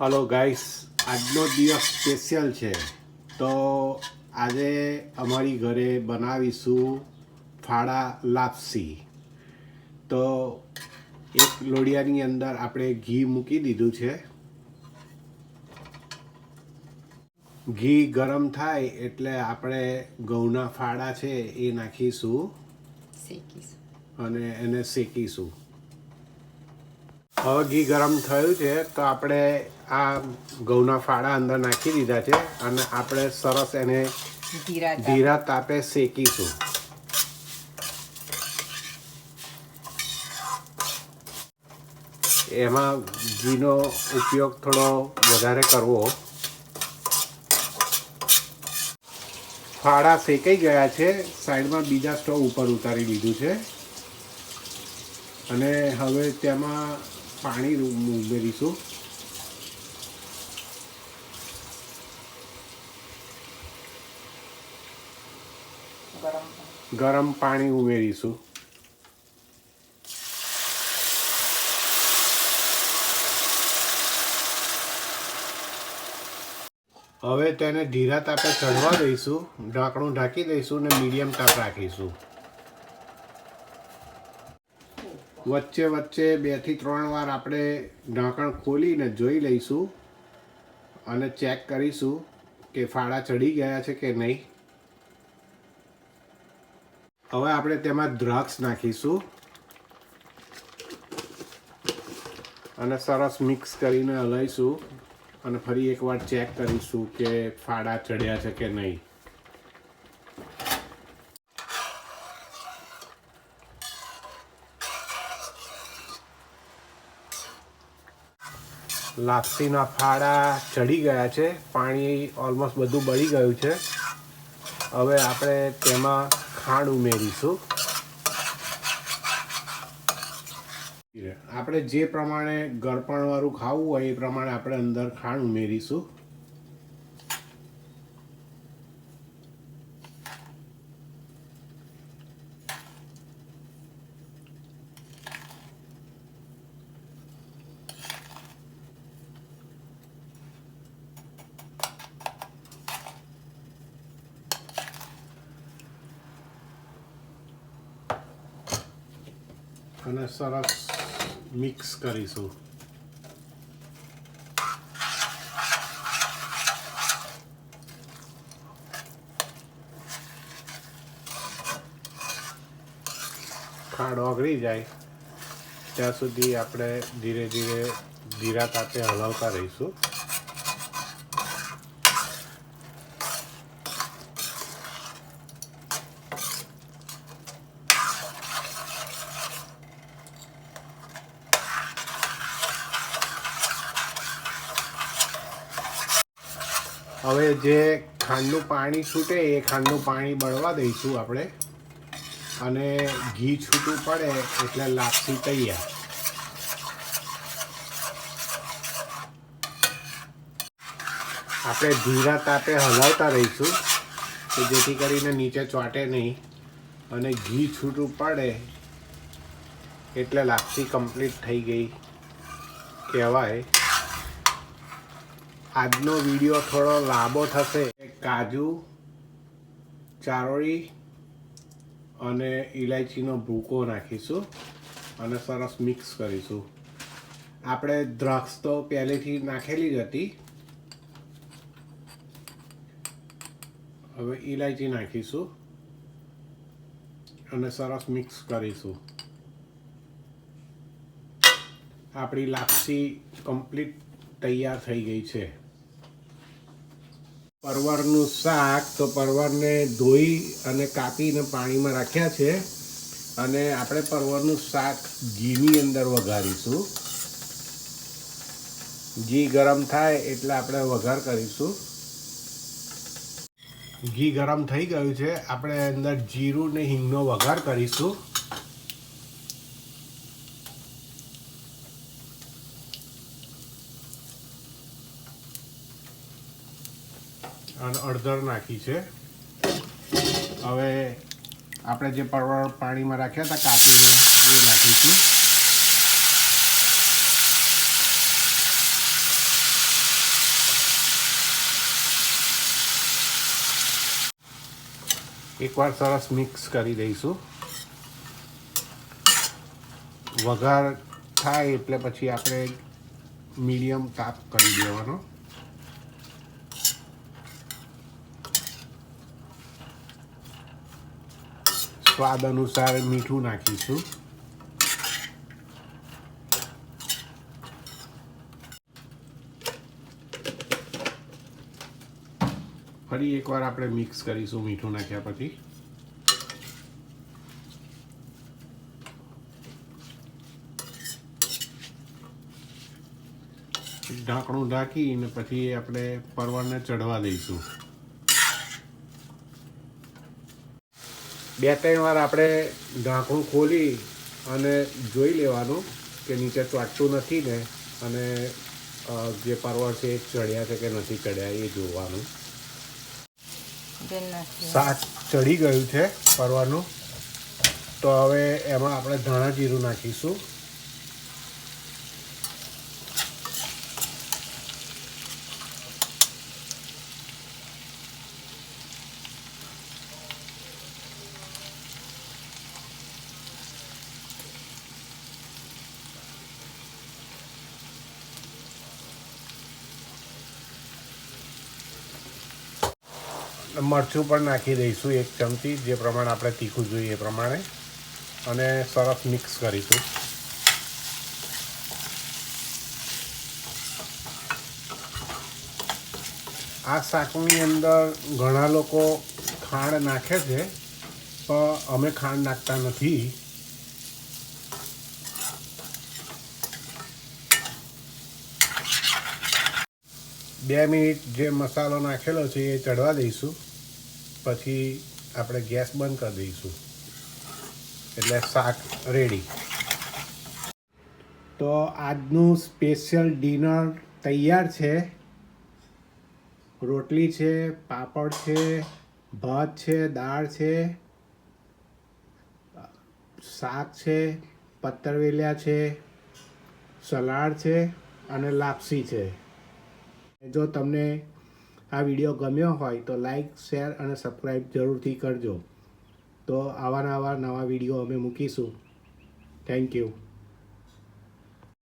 Hello guys આજનો દિવસ special છે. તો આજે અમારી ઘરે બનાવીશું ફાળા લાપસી. તો એક લોડિયાની અંદર આપણે ઘી મૂકી દીધું છે. ઘી ગરમ થાય એટલે આપણે ઘઉંના ફાળા છે એ નાખીશું. અને એને શેકીશું. હવે ઘી ગરમ થયું છે તો આપણે આ ઘઉંના ફાળા અંદર નાખી દીધા છે અને આપણે સરસ એને ધીરા તાપે. શેકીશું. એમાં ઘીનો ઉપયોગ થોડો વધારે કરવો. ફાળા શેકાઈ ગયા છે સાઈડમાં બીજા સ્ટોવ ઉપર ઉતારી લીધું છે. અને હવે તેમાં પાણી ઉમેરીશું. ગરમ પાણી ઉમેરીશું. હવે તેને ધીરા તાપે ચડવા દઈશું. ઢાંકણું ઢાંકી દઈશું અને મીડિયમ તાપ રાખીશું. વચ્ચે વચ્ચે બેથી ત્રણ વાર આપણે ઢાંકણ ખોલીને જોઈ લઈશું અને ચેક કરીશું કે ફાળા ચડી ગયા છે કે નહીં. હવે આપણે તેમાં દ્રાક્ષ નાખીશું અને સરસ મિક્સ કરીને હલાવીશું અને ફરી એકવાર ચેક કરીશું કે ફાળા ચડ્યા છે કે નહીં. લાપસીના ફાડા ચડી ગયા છે. પાણી ઓલમોસ્ટ બધું બળી ગયું છે. હવે આપણે તેમાં ખાંડ ઉમેરીશું. આપણે જે પ્રમાણે ગળપણવાળું ખાવું હોય એ પ્રમાણે આપણે અંદર ખાંડ ઉમેરીશું. અને સરસ મિક્સ કરીશું. ખાંડ ઓગળી જાય, ત્યાં સુધી આપણે ધીરે ધીરે ધીરા તાપે હલાવતા રહીશું. હવે જે ખાંડનું પાણી છૂટે એ ખાંડનું પાણી બળવા દઈશું આપણે. અને ઘી છૂટું પડે એટલે લાપસી તૈયાર. આપણે ધીરા તાપે હલાવતા રહીશું, કે જેથી કરીને નીચે ચોંટે નહીં. અને ઘી છૂટું પડે એટલે લાપસી કમ્પ્લીટ થઈ ગઈ. કહેવાય. આજનો વીડિયો થોડો લાંબો થશે. કાજુ, ચારોળી અને ઇલાયચીનો ભૂકો નાખીશું અને સરસ મિક્સ કરીશું. આપણે દ્રાક્ષ તો પહેલેથી નાખેલી જ હતી. હવે ઇલાયચી નાખીશું અને સરસ મિક્સ કરીશું. આપણી લાપસી કમ્પ્લીટ તૈયાર થઈ ગઈ છે. પરવરનું શાક તો પરવારને ધોઈ અને કાપીને પાણીમાં રાખ્યા છે. અને આપણે પરવારનું શાક ઘીની અંદર વઘારીશું. ઘી ગરમ થાય એટલે આપણે વઘાર કરીશું. ઘી ગરમ થઈ ગયું છે. આપણે અંદર જીરું ને હિંગનો વઘાર કરીશું. અડધર નાખી છે. હવે આપણે જે પરવળ પાણીમાં રાખ્યા હતા, કાપીને એ નાખીશું. એકવાર સરસ મિક્સ કરી દઈશું. વઘાર થાય એટલે પછી આપણે મીડિયમ તાપ કરી દેવાનો. સ્વાદ અનુસાર મીઠું નાખીશું. ફરી એકવાર આપણે મિક્સ કરીશું મીઠું નાખ્યા પછી. ઢાંકણું ઢાંકીને પછી આપણે પરવળને ચઢવા દઈશું. બે ત્રણ વાર આપણે ઢાંકણું ખોલી અને જોઈ લેવાનું કે નીચે ચોટતું નથી ને અને જે પરવળ છે એ ચડ્યા છે કે નથી ચડ્યા એ જોવાનું. બેન શાક ચડી ગયું છે પરવાનું તો હવે એમાં આપણે ધાણા જીરું નાખીશું. મરચું પણ નાખી દઈશું એક ચમચી, જે પ્રમાણે આપણે તીખું જોઈએ એ પ્રમાણે. અને સરસ મિક્સ કરીશું. આ શાકની અંદર ઘણા લોકો ખાંડ નાખે છે, પણ અમે ખાંડ નાખતા નથી. બે મિનિટ જે મસાલો નાખેલો છે એ ચડવા દઈશું. પછી આપણે ગેસ બંધ કરી દઈશું. એટલે શાક રેડી તો આજનું સ્પેશિયલ ડિનર તૈયાર છે. રોટલી છે, પાપડ છે, ભાત છે, દાળ છે, શાક છે પત્તરવેલિયા છે, સલાડ છે અને લાપસી છે. જો તમને આ વીડિયો ગમ્યો હોય તો લાઇક શેર અને સબસ્ક્રાઈબ જરૂરથી કરજો. તો આવા નવા નવા વીડિયો અમે મૂકીશું. Thank you